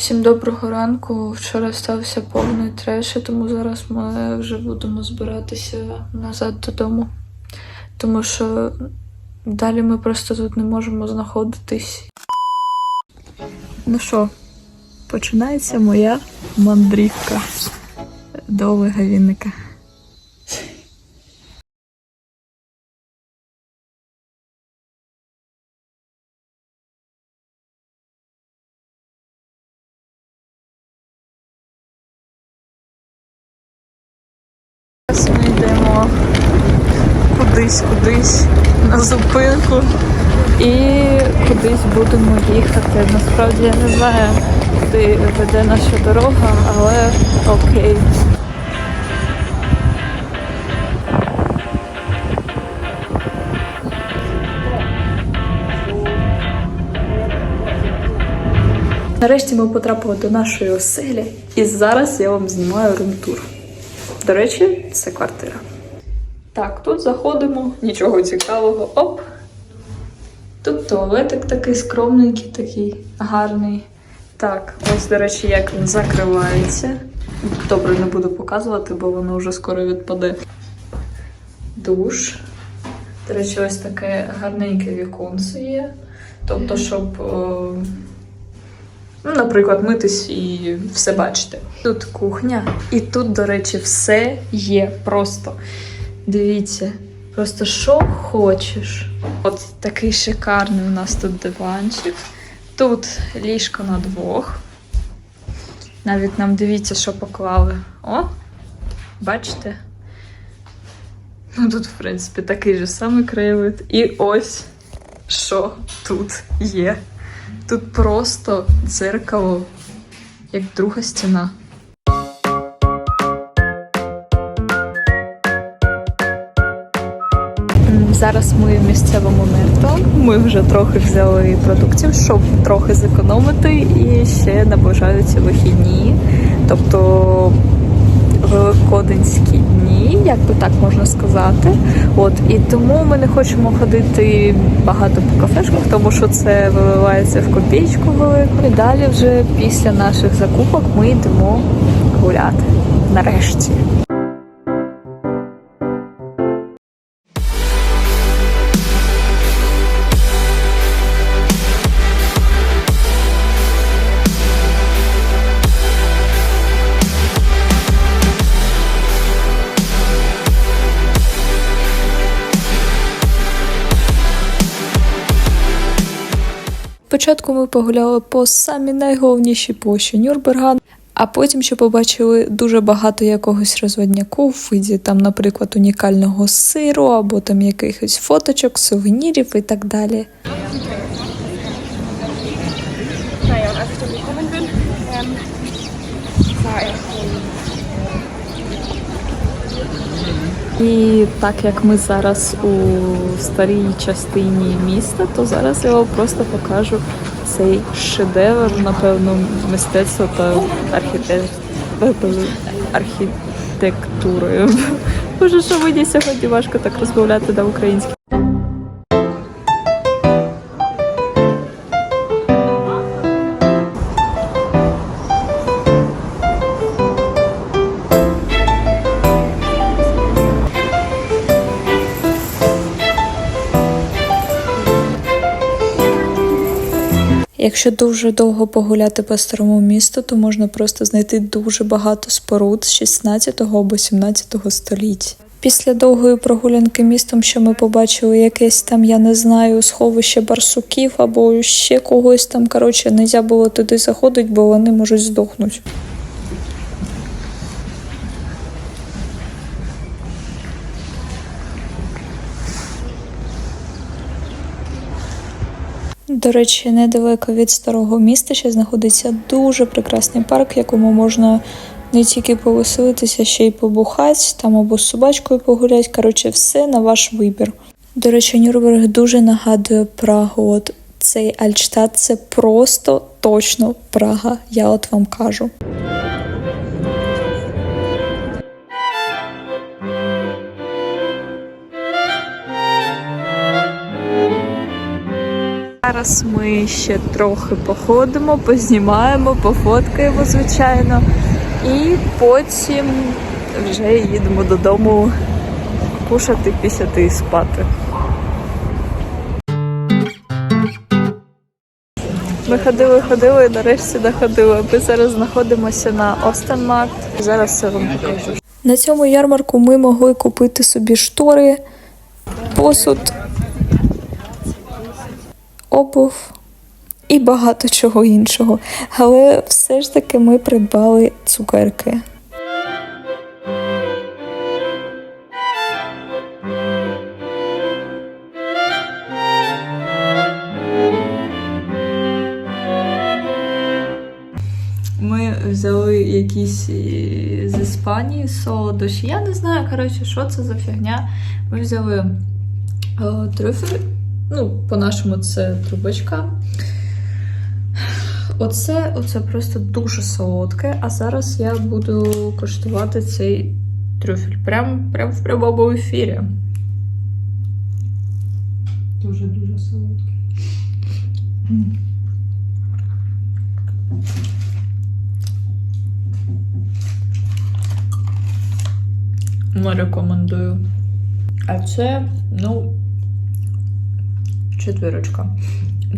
Всім доброго ранку. Вчора стався повний треш, тому зараз ми вже будемо збиратися назад додому. Тому що далі ми просто тут не можемо знаходитись. Ну що, починається моя мандрівка до Леговінника. Зараз ми йдемо кудись, кудись на зупинку і кудись будемо їхати. Насправді я не знаю, куди веде наша дорога, але окей. Нарешті ми потрапили до нашої оселі, і зараз я вам знімаю румтур. До речі, це квартира. Так, тут заходимо, нічого цікавого. Оп! Тут туалетик такий скромненький, такий гарний. Так, ось, до речі, як він закривається. Добре, не буду показувати, бо воно вже скоро відпаде. Душ. До речі, ось таке гарненьке віконце є. Тобто, щоб, о, ну, наприклад, митись і все бачити. Тут кухня, і тут, до речі, все є просто. Дивіться, просто що хочеш. От такий шикарний у нас тут диванчик. Тут ліжко на двох. Навіть нам дивіться, що поклали. О, бачите? Ну тут, в принципі, такий же самий краєвид. І ось що тут є. Тут просто дзеркало, як друга стіна. Зараз ми в місцевому метро. Ми вже трохи взяли продуктів, щоб трохи зекономити, і ще наближаються вихідні, тобто великодинські дні, як би так можна сказати. От і тому ми не хочемо ходити багато по кафешках, тому що це виливається в копійку велику. І далі, вже після наших закупок, ми йдемо гуляти. Нарешті. Спочатку ми погуляли по самі найголовніші площі Нюрберга, а потім ще побачили дуже багато якогось розводняку в виді там, наприклад, унікального сиру або там якихось фоточок, сувенірів і так далі. І так як ми зараз у старій частині міста, то зараз я вам просто покажу цей шедевр, напевно, мистецтва та архітектури. архітектурою. Боже, що мені сьогодні важко так розмовляти на українській. Якщо дуже довго погуляти по старому місту, то можна просто знайти дуже багато споруд з 16 або 17 століття. Після довгої прогулянки містом, що ми побачили якесь там, я не знаю, сховище барсуків або ще когось там. Коротше, не можна було туди заходити, бо вони можуть здохнути. До речі, недалеко від старого міста ще знаходиться дуже прекрасний парк, якому можна не тільки повеселитися, ще й побухати, там або з собачкою погуляти. Коротше, все на ваш вибір. До речі, Нюрнберг дуже нагадує Прагу. От цей Альтштадт це просто точно Прага, я от вам кажу. Зараз ми ще трохи походимо, познімаємо, пофоткаємо, звичайно. І потім вже їдемо додому кушати, пісяти і спати. Ми ходили, ходили і нарешті доходили. Ми зараз знаходимося на Остенмаркт. Зараз це вам покажу. На цьому ярмарку ми могли купити собі штори, посуд, обув і багато чого іншого. Але все ж таки ми придбали цукерки. Ми взяли якісь е, з Іспанії солодощі. Я не знаю, коротше, що це за фігня. Ми взяли е, трюфель. Ну, по-нашому, це трубочка. Оце, оце просто дуже солодке. А зараз я буду коштувати цей трюфель. Прям, прям в прямому ефірі. Дуже дуже солодкий. Не рекомендую. А це, ну, четвірочка.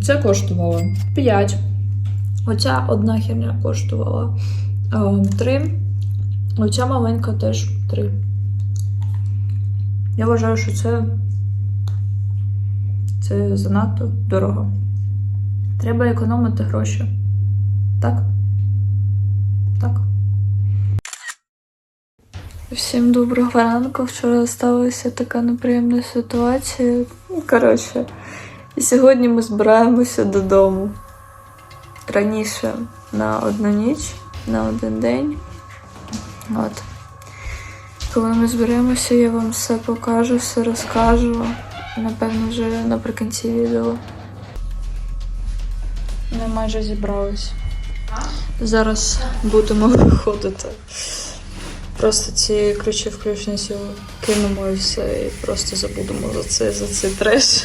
Це коштувало 5. Оця одна херня коштувала 3. Оця маленька теж 3. Я вважаю, що це, це занадто дорого. Треба економити гроші. Так? Так. Всім доброго ранку. Вчора сталася така неприємна ситуація. Коротше, і сьогодні ми збираємося додому. Раніше на одну ніч, на один день. От. Коли ми зберемося, я вам все покажу, все розкажу. Напевно, вже наприкінці відео. Ми майже зібрались. Зараз будемо виходити. Просто ці ключі включниці кинемо і все, і просто забудемо за це, за цей треш.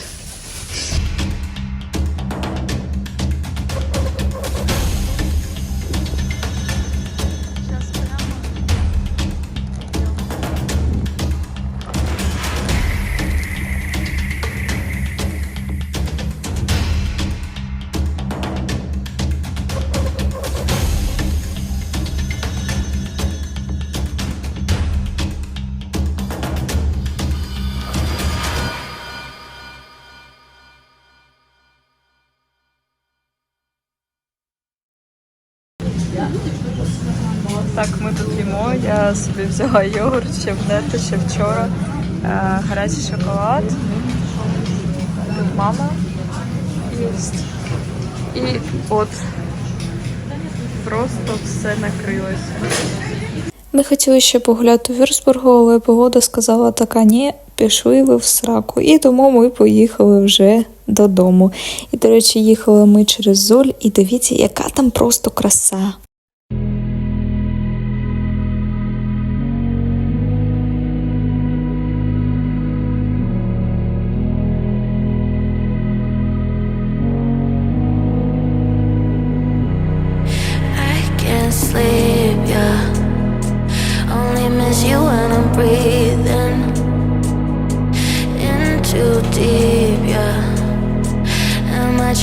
Тут їмо. Я собі взяла йогурт ще внети, ще вчора. Е, гарячий шоколад. Тут мама їсть. І от просто все накрилося. Ми хотіли ще погуляти у Вірсбургу, але погода сказала така, ні, пішли ви в сраку. І тому ми поїхали вже додому. І, до речі, їхали ми через Золь, і дивіться, яка там просто краса.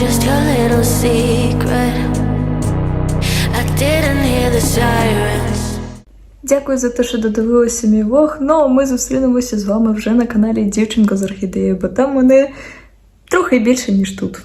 Just your little secret? I didn't hear the sirens. Дякую за те, що додивилися мій влог. Ну а ми зустрінемося з вами вже на каналі Дівчинка з орхідеєю, бо там мене трохи більше, ніж тут.